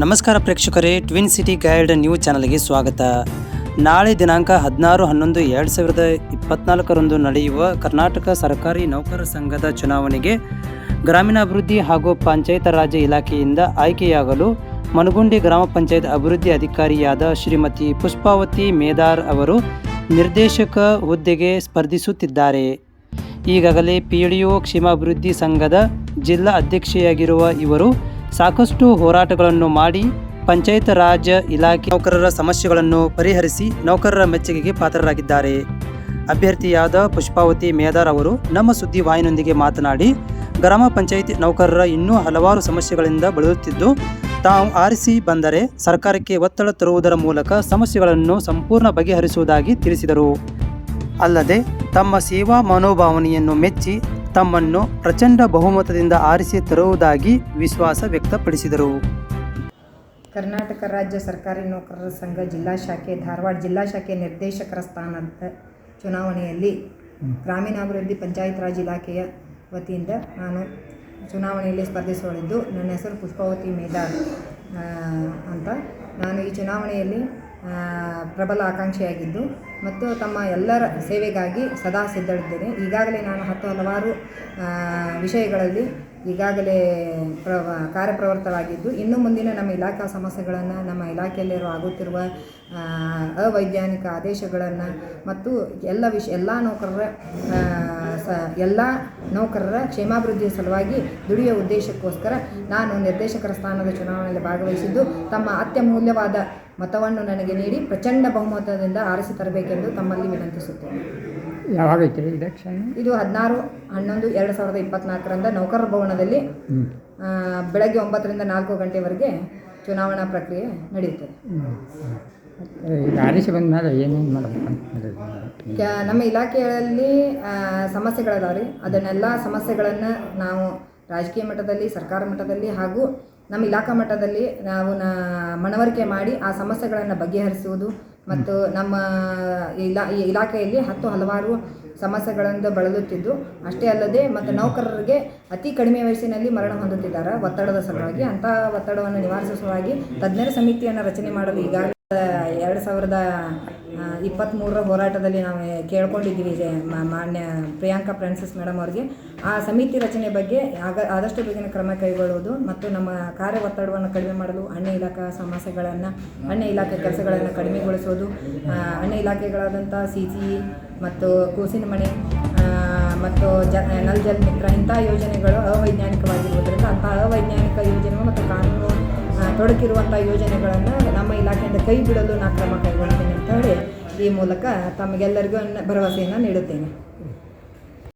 ನಮಸ್ಕಾರ ಪ್ರೇಕ್ಷಕರೇ twin city guide new ಚಾನಲ್ಗೆ ಸ್ವಾಗತ. ನಾಳೆ ದಿನಾಂಕ ಹದಿನಾರು ಹನ್ನೊಂದು ಎರಡು ಸಾವಿರದ ಇಪ್ಪತ್ನಾಲ್ಕರಂದು ನಡೆಯುವ ಕರ್ನಾಟಕ ಸರ್ಕಾರಿ ನೌಕರರ ಸಂಘದ ಚುನಾವಣೆಗೆ ಗ್ರಾಮೀಣಾಭಿವೃದ್ಧಿ ಹಾಗೂ ಪಂಚಾಯತ್ ರಾಜ್ ಇಲಾಖೆಯಿಂದ ಆಯ್ಕೆಯಾಗಲು ಮನಗುಂಡಿ ಗ್ರಾಮ ಪಂಚಾಯತ್ ಅಭಿವೃದ್ಧಿ ಅಧಿಕಾರಿಯಾದ ಶ್ರೀಮತಿ ಪುಷ್ಪಾವತಿ ಮೇದಾರ್ ಅವರು ನಿರ್ದೇಶಕ ಹುದ್ದೆಗೆ ಸ್ಪರ್ಧಿಸುತ್ತಿದ್ದಾರೆ. ಈಗಾಗಲೇ ಪಿ ಡಿ ಒ ಕ್ಷೇಮಾಭಿವೃದ್ಧಿ ಸಂಘದ ಜಿಲ್ಲಾ ಅಧ್ಯಕ್ಷೆಯಾಗಿರುವ ಇವರು ಸಾಕಷ್ಟು ಹೋರಾಟಗಳನ್ನು ಮಾಡಿ ಪಂಚಾಯತ್ ರಾಜ್ ಇಲಾಖೆ ನೌಕರರ ಸಮಸ್ಯೆಗಳನ್ನು ಪರಿಹರಿಸಿ ನೌಕರರ ಮೆಚ್ಚುಗೆಗೆ ಪಾತ್ರರಾಗಿದ್ದಾರೆ. ಅಭ್ಯರ್ಥಿಯಾದ ಪುಷ್ಪಾವತಿ ಮೇದಾರ್ ಅವರು ನಮ್ಮ ಸುದ್ದಿ ವಾಹಿನಿಯೊಂದಿಗೆ ಮಾತನಾಡಿ, ಗ್ರಾಮ ಪಂಚಾಯಿತಿ ನೌಕರರ ಇನ್ನೂ ಹಲವಾರು ಸಮಸ್ಯೆಗಳಿಂದ ಬಳಲುತ್ತಿದ್ದು, ತಾವು ಆರಿಸಿ ಬಂದರೆ ಸರ್ಕಾರಕ್ಕೆ ಒತ್ತಡ ತರುವುದರ ಮೂಲಕ ಸಮಸ್ಯೆಗಳನ್ನು ಸಂಪೂರ್ಣ ಬಗೆಹರಿಸುವುದಾಗಿ ತಿಳಿಸಿದರು. ಅಲ್ಲದೆ, ತಮ್ಮ ಸೇವಾ ಮನೋಭಾವನೆಯನ್ನು ಮೆಚ್ಚಿ ತಮ್ಮನ್ನು ಪ್ರಚಂಡ ಬಹುಮತದಿಂದ ಆರಿಸಿ ತರುವುದಾಗಿ ವಿಶ್ವಾಸ ವ್ಯಕ್ತಪಡಿಸಿದರು. ಕರ್ನಾಟಕ ರಾಜ್ಯ ಸರ್ಕಾರಿ ನೌಕರರ ಸಂಘ ಜಿಲ್ಲಾ ಶಾಖೆ ಧಾರವಾಡ ಜಿಲ್ಲಾ ಶಾಖೆ ನಿರ್ದೇಶಕರ ಸ್ಥಾನದ ಚುನಾವಣೆಯಲ್ಲಿ ಗ್ರಾಮೀಣಾಭಿವೃದ್ಧಿ ಪಂಚಾಯತ್ ರಾಜ್ ಇಲಾಖೆಯ ವತಿಯಿಂದ ನಾನು ಚುನಾವಣೆಯಲ್ಲಿ ಸ್ಪರ್ಧಿಸುವಳಿದ್ದು. ನನ್ನ ಹೆಸರು ಪುಷ್ಪಾವತಿ ಮೇದಾರ್ ಅಂತ. ನಾನು ಈ ಚುನಾವಣೆಯಲ್ಲಿ ಪ್ರಬಲ ಆಕಾಂಕ್ಷೆಯಾಗಿದ್ದು ಮತ್ತು ತಮ್ಮ ಎಲ್ಲರ ಸೇವೆಗಾಗಿ ಸದಾ ಸಿದ್ಧಳಿದ್ದೇನೆ ಈಗಾಗಲೇ ನಾನು ಹತ್ತು ಹಲವಾರು ವಿಷಯಗಳಲ್ಲಿ ಈಗಾಗಲೇ ಪ್ರ, ಕಾರ್ಯಪ್ರವೃತ್ತವಾಗಿದ್ದು, ಇನ್ನು ಮುಂದಿನ ನಮ್ಮ ಇಲಾಖಾ ಸಮಸ್ಯೆಗಳನ್ನು, ನಮ್ಮ ಇಲಾಖೆಯಲ್ಲಿರುವ ಆಗುತ್ತಿರುವ ಅವೈಜ್ಞಾನಿಕ ಆದೇಶಗಳನ್ನು ಮತ್ತು ಎಲ್ಲ ವಿಷ, ಎಲ್ಲ ನೌಕರರ ಸ, ಎಲ್ಲ ನೌಕರರ ಕ್ಷೇಮಾಭಿವೃದ್ಧಿಯ ಸಲುವಾಗಿ ದುಡಿಯುವ ಉದ್ದೇಶಕ್ಕೋಸ್ಕರ ನಾನು ನಿರ್ದೇಶಕರ ಸ್ಥಾನದ ಚುನಾವಣೆಯಲ್ಲಿ ಭಾಗವಹಿಸಿದ್ದು, ತಮ್ಮ ಅತ್ಯಮೂಲ್ಯವಾದ ಮತವನ್ನು ನನಗೆ ನೀಡಿ ಪ್ರಚಂಡ ಬಹುಮತದಿಂದ ಆರಿಸಿ ತರಬೇಕೆಂದು ತಮ್ಮಲ್ಲಿ ವಿನಂತಿಸುತ್ತೇನೆ. ಯಾವಾಗ ಐತ್ರಿ ಇದು ಹದಿನಾರು ಹನ್ನೊಂದು ಎರಡು ಸಾವಿರದ ಇಪ್ಪತ್ನಾಲ್ಕರಂದ ನೌಕರರ ಭವನದಲ್ಲಿ ಬೆಳಗ್ಗೆ ಒಂಬತ್ತರಿಂದ ನಾಲ್ಕು ಗಂಟೆವರೆಗೆ ಚುನಾವಣಾ ಪ್ರಕ್ರಿಯೆ ನಡೆಯುತ್ತದೆ. ಈಗ ಆರಿಸಿ ಬಂದ ಮೇಲೆ ಏನೇನು ಮಾಡಬೇಕು ಅಂತ ನಮ್ಮ ಇಲಾಖೆಯಲ್ಲಿ ಸಮಸ್ಯೆಗಳಿದಾವೆ ರೀ ಅದನ್ನೆಲ್ಲ ಸಮಸ್ಯೆಗಳನ್ನು ನಾವು ರಾಜಕೀಯ ಮಟ್ಟದಲ್ಲಿ ಸರ್ಕಾರ ಮಟ್ಟದಲ್ಲಿ ಹಾಗೂ ನಮ್ಮ ಇಲಾಖಾ ಮಟ್ಟದಲ್ಲಿ ನಾವು ನ ಮನವರಿಕೆ ಮಾಡಿ ಆ ಸಮಸ್ಯೆಗಳನ್ನು ಬಗೆಹರಿಸುವುದು ಮತ್ತು ನಮ್ಮ ಇಲಾ ಈ ಇಲಾಖೆಯಲ್ಲಿ ಹತ್ತು ಹಲವಾರು ಸಮಸ್ಯೆಗಳಿಂದ ಬಳಲುತ್ತಿದ್ದು ಅಷ್ಟೇ ಅಲ್ಲದೆ ಮತ್ತು ನೌಕರರಿಗೆ ಅತಿ ಕಡಿಮೆ ವಯಸ್ಸಿನಲ್ಲಿ ಮರಣ ಹೊಂದುತ್ತಿದ್ದಾರೆ ಒತ್ತಡದ ಸಲುವಾಗಿ. ಅಂತಹ ಒತ್ತಡವನ್ನು ನಿವಾರಿಸುವ ಸಲುವಾಗಿ ತಜ್ಞರ ಸಮಿತಿಯನ್ನು ರಚನೆ ಮಾಡಲು ಈಗಾಗಲೇ ಎರಡು ಸಾವಿರದ ಇಪ್ಪತ್ತ್ಮೂರರ ಹೋರಾಟದಲ್ಲಿ ನಾವು ಕೇಳ್ಕೊಂಡಿದ್ದೀವಿ ಮಾನ್ಯ ಪ್ರಿಯಾಂಕಾ ಫ್ರಾನ್ಸಿಸ್ ಮೇಡಮ್ ಅವರಿಗೆ. ಆ ಸಮಿತಿ ರಚನೆ ಬಗ್ಗೆ ಆಗ, ಆದಷ್ಟು ಬೇಗನೆ ಕ್ರಮ ಕೈಗೊಳ್ಳುವುದು ಮತ್ತು ನಮ್ಮ ಕಾರ್ಯ ಒತ್ತಡವನ್ನು ಕಡಿಮೆ ಮಾಡಲು ಅನ್ಯ ಇಲಾಖಾ ಸಮಸ್ಯೆಗಳನ್ನು, ಅನ್ಯ ಇಲಾಖೆ ಕೆಲಸಗಳನ್ನು ಕಡಿಮೆಗೊಳಿಸೋದು ಅನ್ಯ ಇಲಾಖೆಗಳಾದಂಥ ಸಿ ಸಿ ಮತ್ತು ಕೂಸಿನ ಮನೆ ಮತ್ತು ಜ, ನಲ್ ಜಲ್ ಮಿತ್ರ ಇಂಥ ಯೋಜನೆಗಳು ಅವೈಜ್ಞಾನಿಕವಾಗಿರುವುದರಿಂದ ಅಂಥ ಅವೈಜ್ಞಾನಿಕ ತೊಡಕಿರುವಂಥ ಯೋಜನೆಗಳನ್ನು ನಮ್ಮ ಇಲಾಖೆಯಿಂದ ಕೈ ಬಿಡಲು ನಾನು ಕ್ರಮ ಕೈಗೊಳ್ತೀನಿ ಅಂತ ಹೇಳಿ ಈ ಮೂಲಕ ತಮಗೆಲ್ಲರಿಗೂ ಭರವಸೆಯನ್ನು ನೀಡುತ್ತೇನೆ.